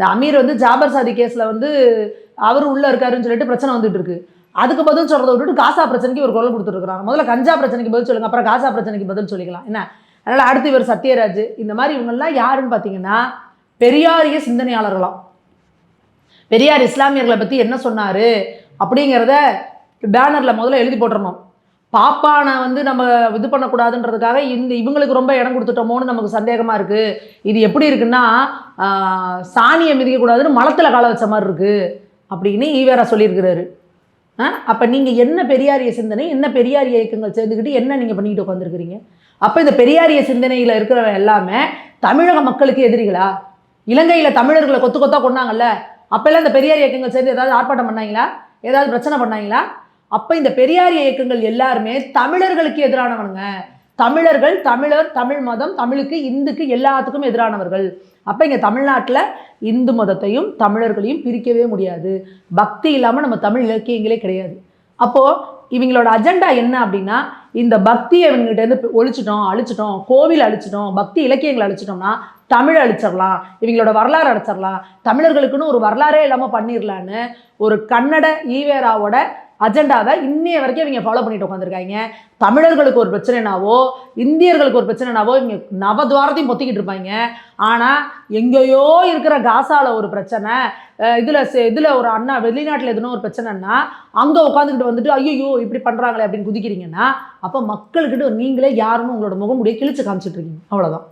இந்த அமீர் வந்து ஜாபர் சாதி கேஸில் வந்து அவர் உள்ளே இருக்காருன்னு சொல்லிட்டு பிரச்சனை வந்துட்டு இருக்கு. அதுக்கு பதில் சொல்கிறத விட்டுட்டு காசா பிரச்சனைக்கு ஒரு குரல் கொடுத்துருக்குறாங்க முதல்ல கஞ்சா பிரச்சனைக்கு பதில் சொல்லுங்க. அப்புறம் காசா பிரச்சனைக்கு பதில் சொல்லிக்கலாம். என்ன? அதனால் அடுத்து இவர் சத்யராஜ். இந்த மாதிரி இவங்கெல்லாம் யாருன்னு பார்த்தீங்கன்னா பெரியாரிய சிந்தனையாளர்களாம். பெரியார் இஸ்லாமியர்களை பற்றி என்ன சொன்னார்? அப்படிங்கிறத பேனரில் முதல்ல எழுதி போட்டுருணும் பாப்பானை வந்து நம்ம இது பண்ணக்கூடாதுன்றதுக்காக இந்த இவங்களுக்கு ரொம்ப இடம் கொடுத்துட்டோமோன்னு நமக்கு சந்தேகமாக இருக்குது இது எப்படி இருக்குன்னா சாணியை மிதிக்கக்கூடாதுன்னு மலத்தில் கால வச்ச மாதிரி இருக்குது அப்படின்னு ஈவேரா சொல்லியிருக்கிறாரு. அப்போ நீங்கள் என்ன பெரியாரிய சிந்தனை என்ன பெரியாரிய இயக்கங்கள் சேர்ந்துக்கிட்டு என்ன நீங்கள் பண்ணிக்கிட்டு உட்காந்துருக்குறீங்க அப்போ இந்த பெரியாரிய சிந்தனையில் இருக்கிறவங்க எல்லாமே தமிழக மக்களுக்கு எதிரிகளா? இலங்கையில் தமிழர்களை கொத்து கொத்தா கொண்டாங்கல்ல அப்போல்லாம் இந்த பெரியார் இயக்கங்கள் சேர்ந்து ஏதாவது ஆர்ப்பாட்டம் பண்ணாங்களா? ஏதாவது பிரச்சனை பண்ணாங்களா? அப்போ இந்த பெரியார் இயக்கங்கள் எல்லாருமே தமிழர்களுக்கு எதிரானவனுங்க. தமிழர்கள் தமிழர் தமிழ் மதம் தமிழுக்கு இந்துக்கு எல்லாத்துக்கும் எதிரானவர்கள். அப்போ இங்கே தமிழ்நாட்டில் இந்து மதத்தையும் தமிழர்களையும் பிரிக்கவே முடியாது. பக்தி இல்லாமல் நம்ம தமிழ் இலக்கியங்களே கிடையாது. அப்போது இவங்களோட அஜெண்டா என்ன அப்படின்னா இந்த பக்தியை இவங்ககிட்ட இருந்து ஒழிச்சிட்டோம் அழிச்சிட்டோம் கோவில் அழிச்சிட்டோம் பக்தி இலக்கியங்களை அழிச்சிட்டோம்னா தமிழ் அழிச்சிடலாம் இவங்களோட வரலாறு அழிச்சிடலாம் தமிழர்களுக்குன்னு ஒரு வரலாறே இல்லாமல் பண்ணிடலான்னு ஒரு கன்னட ஈவேராவோட அஜெண்டாவை இன்னைய வரைக்கும் இவங்க ஃபாலோ பண்ணிட்டு உட்காந்துருக்காங்க தமிழர்களுக்கு ஒரு பிரச்சனைனாவோ இந்தியர்களுக்கு ஒரு பிரச்சனைனாவோ இவங்க நவதுவாரத்தையும் பொத்திக்கிட்டு இருப்பாங்க. ஆனால் எங்கேயோ இருக்கிற காசாவில் ஒரு பிரச்சனை இதில் இதில் ஒரு அண்ணா வெளிநாட்டில் எதுனா ஒரு பிரச்சனைன்னா அங்கே உட்காந்துக்கிட்டு வந்துட்டு ஐயோ இப்படி பண்ணுறாங்களே அப்படின்னு குதிக்கிறீங்கன்னா அப்போ மக்கள்கிட்ட நீங்களே யாருன்னு உங்களோட முகமுடியை கிழிச்சு காமிச்சிட்டு இருக்கீங்க. அவ்வளோதான்